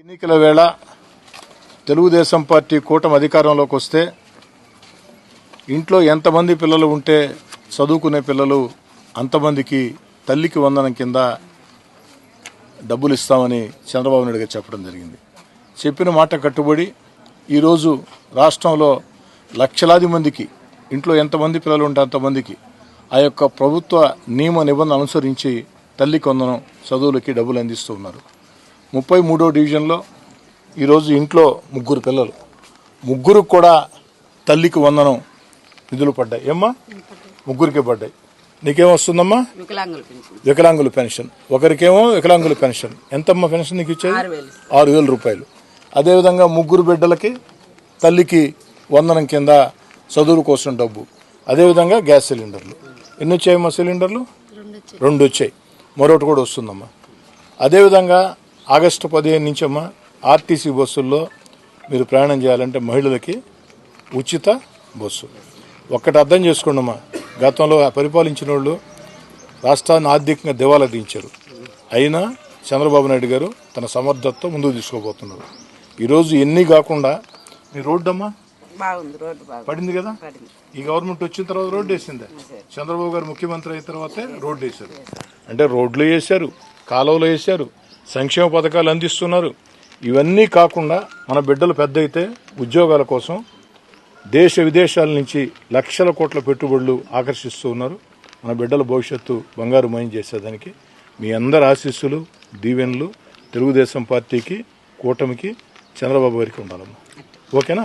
ఎన్నికల వేళ తెలుగుదేశం పార్టీ కూటమి అధికారంలోకి వస్తే ఇంట్లో ఎంతమంది పిల్లలు ఉంటే చదువుకునే పిల్లలు అంతమందికి తల్లికి వందనం కింద డబ్బులు ఇస్తామని చంద్రబాబు నాయుడు గారు చెప్పడం జరిగింది. చెప్పిన మాట కట్టుబడి ఈరోజు రాష్ట్రంలో లక్షలాది మందికి ఇంట్లో ఎంతమంది పిల్లలు ఉంటే అంతమందికి ఆ యొక్క ప్రభుత్వ నియమ నిబంధన అనుసరించి తల్లికి వందనం చదువులకి డబ్బులు అందిస్తూ ఉన్నారు. ముప్పై మూడో డివిజన్లో ఈరోజు ఇంట్లో ముగ్గురు పిల్లలు. ముగ్గురు కూడా తల్లికి వందనం నిధులు పడ్డాయి. ఏమ్మా? ముగ్గురికి పడ్డాయి. నీకేం వస్తుందమ్మా? వికలాంగుల పెన్షన్. వికలాంగుల పెన్షన్. ఒకరికేమో వికలాంగుల పెన్షన్. ఎంతమ్మా పెన్షన్ నీకు ఇచ్చేది? ఆరు వేలు. ఆరు వేల రూపాయలు. అదేవిధంగా ముగ్గురు బిడ్డలకి తల్లికి వందనం కింద చదువుల కోసం డబ్బు. అదేవిధంగా గ్యాస్ సిలిండర్లు. ఎన్ని వచ్చాయమ్మా సిలిండర్లు? రెండు వచ్చాయి మరొకటి కూడా వస్తుందమ్మా. అదేవిధంగా ఆగస్టు పదిహేను నుంచి అమ్మా ఆర్టీసీ బస్సుల్లో మీరు ప్రయాణం చేయాలంటే మహిళలకి ఉచిత బస్సు. ఒక్కటి అర్థం చేసుకోండి అమ్మా గతంలో పరిపాలించిన వాళ్ళు రాష్ట్రాన్ని ఆర్థికంగా దివాలా దించారు. అయినా చంద్రబాబు నాయుడు గారు తన సమర్థతతో ముందుకు తీసుకోబోతున్నారు. ఈరోజు ఎన్ని కాకుండా మీ రోడ్డు అమ్మా? బాగుంది రోడ్డు బాగుంది. పడింది కదా? ఈ గవర్నమెంట్ వచ్చిన తర్వాత రోడ్డు వేసిందే? చంద్రబాబు గారు ముఖ్యమంత్రి అయిన తర్వాతే రోడ్డు వేశారు. అంటే రోడ్లు వేశారు కాలువలు వేశారు సంక్షేమ పథకాలు అందిస్తున్నారు. ఇవన్నీ కాకుండా మన బిడ్డలు పెద్ద అయితే ఉద్యోగాల కోసం దేశ విదేశాల నుంచి లక్షల కోట్ల పెట్టుబడులు ఆకర్షిస్తూ ఉన్నారు. మన బిడ్డల భవిష్యత్తు బంగారు మయం చేసేదానికి మీ అందరి ఆశీస్సులు దీవెనలు తెలుగుదేశం పార్టీకి కూటమికి చంద్రబాబు గారికి ఉండాలమ్మా. ఓకేనా?